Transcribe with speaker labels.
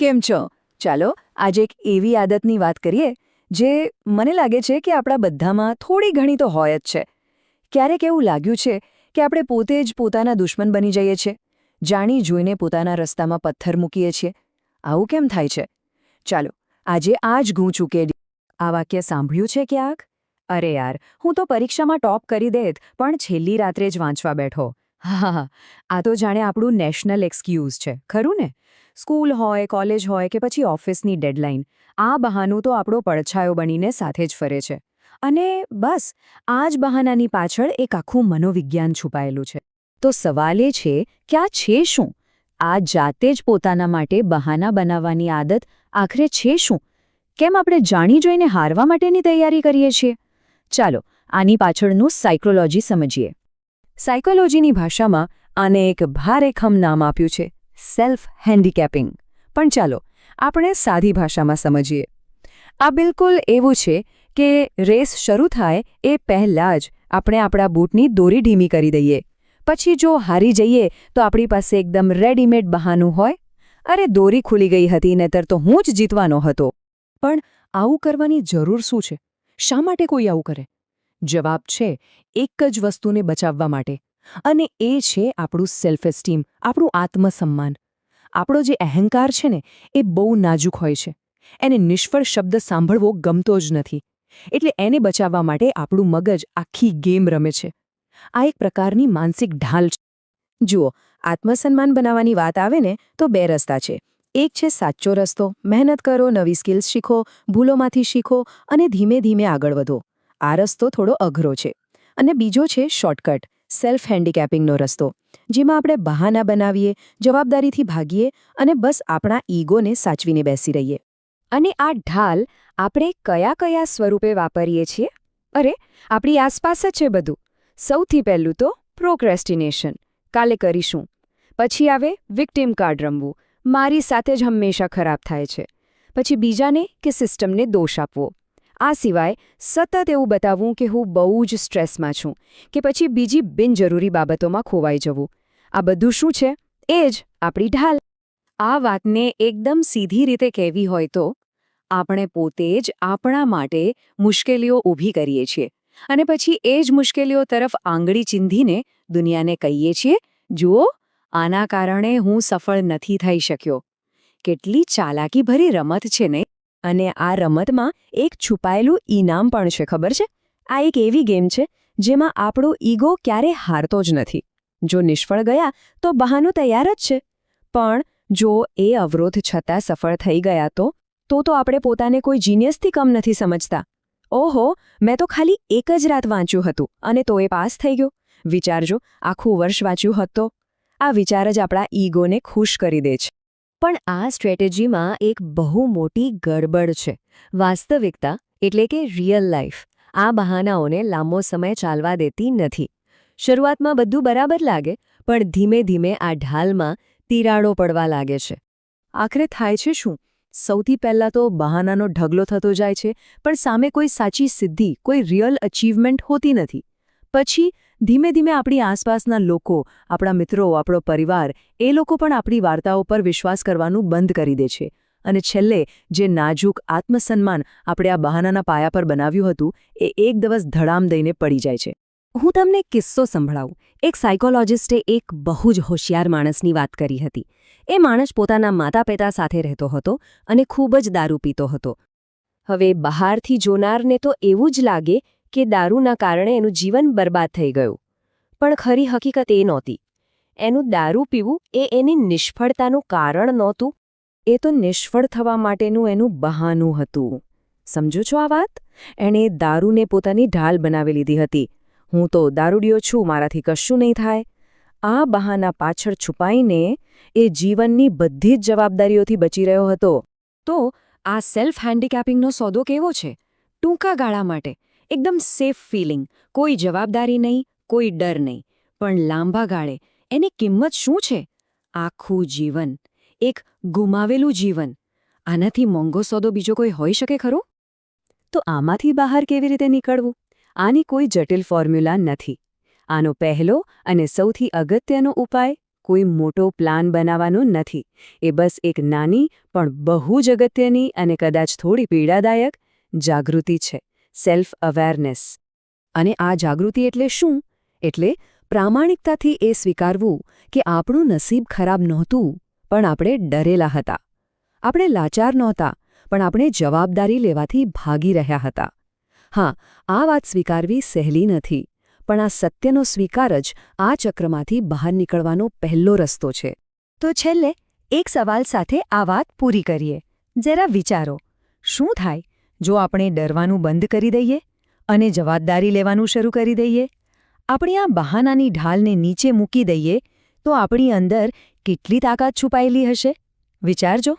Speaker 1: કેમ છો? ચાલો, આજે એક એવી આદતની વાત કરીએ, જે મને લાગે છે કે આપણા બધામાં થોડી ઘણી તો હોય જ છે. ક્યારેક એવું લાગ્યું છે કે આપણે પોતે જ પોતાના દુશ્મન બની જઈએ છીએ, જાણી જોઈને પોતાના રસ્તામાં પથ્થર મૂકીએ છીએ. આવું કેમ થાય છે? ચાલો, આજે આ જ ગૂં ચૂકે આ વાક્ય સાંભળ્યું છે ક્યાંક? અરે યાર, હું તો પરીક્ષામાં ટોપ કરી દેત, પણ છેલ્લી રાત્રે જ વાંચવા બેઠો. હા. આ તો જાણે આપણું નેશનલ એક્સક્યુઝ છે, ખરું ને? સ્કૂલ હોય, કોલેજ હોય કે પછી ઓફિસની ડેડલાઇન, આ બહાનું તો આપણો પડછાયો બનીને સાથે જ ફરે છે. અને બસ, આ જ બહાનાની પાછળ એક આખું મનોવિજ્ઞાન છુપાયેલું છે. તો સવાલ એ છે કે આ છે શું? આ જાતે જ પોતાના માટે બહાના બનાવવાની આદત આખરે છે શું? કેમ આપણે જાણી જોઈને હારવા માટેની તૈયારી કરીએ છીએ? ચાલો, આની પાછળનું સાયકોલોજી સમજીએ. સાયકોલોજીની ભાષામાં આને એક ભારેખમ નામ આપ્યું છે. Self handicapping. પણ ચાલો, આપણે સાદી ભાષામાં સમજીએ. આ બિલકુલ એવું છે કે રેસ શરૂ થાય એ પહેલાં જ આપણે આપણા બૂટની દોરી ઢીમી કરી દઈએ. પછી જો હારી જઈએ તો આપણી પાસે એકદમ રેડીમેડ બહાનું હોય. અરે, દોરી ખુલી ગઈ હતી, નહીતર તો હું જ જીતવાનો હતો. પણ આવું કરવાની જરૂર શું છે? શા માટે કોઈ આવું કરે? જવાબ છે, એક જ વસ્તુને બચાવવા માટે. અને એ છે આપણું સેલ્ફ એસ્ટીમ આપણું આત્મસન્માન. આપણો જે અહંકાર છે ને, એ બહુ નાજુક હોય છે. એને નિષ્ફળ શબ્દ સાંભળવો ગમતો જ નથી. એટલે એને બચાવવા માટે આપણું મગજ આખી ગેમ રમે છે. આ એક પ્રકારની માનસિક ઢાલ છે. જુઓ, આત્મસન્માન બનાવવાની વાત આવે ને, તો બે રસ્તા છે. એક છે સાચો રસ્તો, મહેનત કરો, નવી સ્કિલ્સ શીખો, ભૂલોમાંથી શીખો અને ધીમે ધીમે આગળ વધો. આ રસ્તો થોડો અઘરો છે. અને બીજો છે શોર્ટકટ સેલ્ફ હેન્ડીકેપિંગનો રસ્તો, જેમાં આપણે બહાના બનાવીએ, જવાબદારીથી ભાગીએ અને બસ આપણા ઈગોને સાચવીને બેસી રહીએ. અને આ ઢાલ આપણે કયા કયા સ્વરૂપે વાપરીએ છીએ? અરે, આપણી આસપાસ જ છે બધું. સૌથી પહેલું તો પ્રોક્રેસ્ટિનેશન કાલે કરીશું. પછી આવે વિક્ટિમ કાર્ડ રમવું. મારી સાથે જ હંમેશા ખરાબ થાય છે. પછી બીજાને કે સિસ્ટમને દોષ આપવો. આ સિવાય સતત એવું બતાવવું કે હું બહુ જ સ્ટ્રેસમાં છું, કે પછી બીજી બિનજરૂરી બાબતોમાં ખોવાઈ જવું. આ બધું શું છે? એ જ આપણી ઢાલ. આ વાતને એકદમ સીધી રીતે કહેવી હોય તો આપણે પોતે જ આપણા માટે મુશ્કેલીઓ ઊભી કરીએ છીએ અને પછી એ જ મુશ્કેલીઓ તરફ આંગળી ચીંધીને દુનિયાને કહીએ છીએ, જુઓ, આના કારણે હું સફળ નથી થઈ શક્યો. કેટલી ચાલાકીભરી રમત છે ને. અને આ રમતમાં એક છુપાયેલું ઈનામ પણ છે, ખબર છે? આ એક એવી ગેમ છે જેમાં આપણો ઈગો ક્યારે હારતો જ નથી. જો નિષ્ફળ ગયા તો બહાનું તૈયાર જ છે. પણ જો એ અવરોધ છતાં સફળ થઈ ગયા તો તો તો આપણે પોતાને કોઈ જીનિયસથી કમ નથી સમજતા. ઓહો, મેં તો ખાલી એક જ રાત વાંચ્યું હતું અને તો એ પાસ થઈ ગયો. વિચારજો, આખું વર્ષ વાંચ્યું હતો આ વિચાર જ આપણા ઈગોને ખુશ કરી દે છે. પણ આ સ્ટ્રેટેજીમાં એક બહુ મોટી ગડબડ છે. વાસ્તવિકતા એટલે કે રિયલ લાઈફ. આ બહાનાઓને લાંબો સમય ચાલવા દેતી નથી. શરૂઆતમાં બધું બરાબર લાગે, પણ ધીમે ધીમે આ ઢાલમાં તિરાડો પડવા લાગે છે. આખરે થાય છે શું? સૌથી પહેલાં તો બહાનાનો ઢગલો થતો જાય છે, પણ સામે કોઈ સાચી સિદ્ધિ, કોઈ રિયલ અચીવમેન્ટ હોતી નથી. પછી ધીમે ધીમે આપણી આસપાસના લોકો, આપણા મિત્રો, આપણો પરિવાર, એ લોકો પણ આપણી વાર્તાઓ પર વિશ્વાસ કરવાનું બંધ કરી દે છે. અને છેલ્લે, જે નાજુક આત્મસન્માન આપણે આ બહાનાના પાયા પર બનાવ્યું હતું, એ એક દિવસ ધડામ દઈને પડી જાય છે. હું તમને કિસ્સો સંભળાવું. એક સાયકોલોજિસ્ટે એક બહુ જ હોશિયાર માણસની વાત કરી હતી. એ માણસ પોતાના માતા પિતા સાથે રહેતો હતો અને ખૂબ જ દારૂ પીતો હતો. હવે બહારથી જોનારને તો એવું જ લાગે કે દારૂના કારણે એનું જીવન બરબાદ થઈ ગયું. પણ ખરી હકીકત એ નહોતી. એનું દારૂ પીવું એ એની નિષ્ફળતાનું કારણ નહોતું. એ તો નિષ્ફળ થવા માટેનું એનું બહાનું હતું. સમજો છો આ વાત? એણે દારૂને પોતાની ઢાલ બનાવી લીધી હતી. હું તો દારૂડિયો છું, મારાથી કશું નહીં થાય. આ બહાના પાછળ છુપાઈને એ જીવનની બધી જ જવાબદારીઓથી બચી રહ્યો હતો. તો આ સેલ્ફ હેન્ડીકેપિંગનો સોદો કેવો છે? ટૂંકા ગાળા માટે. એકદમ સેફ ફિલિંગ. કોઈ જવાબદારી નહીં, કોઈ ડર નહીં. પણ લાંબા ગાળે એની કિંમત શું છે? આખું જીવન. એક ગુમાવેલું જીવન. આનાથી મોંઘો સોદો બીજો કોઈ હોઈ શકે ખરો? તો આમાંથી બહાર કેવી રીતે નીકળવું? આની કોઈ જટિલ ફોર્મ્યુલા નથી. આનો પહેલો અને સૌથી અગત્યનો ઉપાય કોઈ મોટો પ્લાન બનાવવાનો નથી. એ બસ એક નાની પણ બહુ જ અગત્યની અને કદાચ થોડી પીડાદાયક જાગૃતિ છે. સેલ્ફ અવેરનેસ અને આ જાગૃતિ એટલે શું? એટલે પ્રામાણિકતાથી એ સ્વીકારવું કે આપણું નસીબ ખરાબ નહોતું, પણ આપણે ડરેલા હતા. આપણે લાચાર નહોતા, પણ આપણે જવાબદારી લેવાથી ભાગી રહ્યા હતા. હા, આ વાત સ્વીકારવી સહેલી નથી, પણ આ સત્યનો સ્વીકાર જ આ ચક્રમાંથી બહાર નીકળવાનો પહેલો રસ્તો છે.
Speaker 2: તો છેલ્લે એક સવાલ સાથે આ વાત પૂરી કરીએ. જરા વિચારો, શું થાય? જો આપણે ડરવાનું બંધ કરી દઈએ અને જવાબદારી લેવાનું શરૂ કરી દઈએ, આપણી આ બહાનાની ઢાલને નીચે મૂકી દઈએ, તો આપણી અંદર કેટલી તાકાત છુપાયેલી હશે? વિચારજો.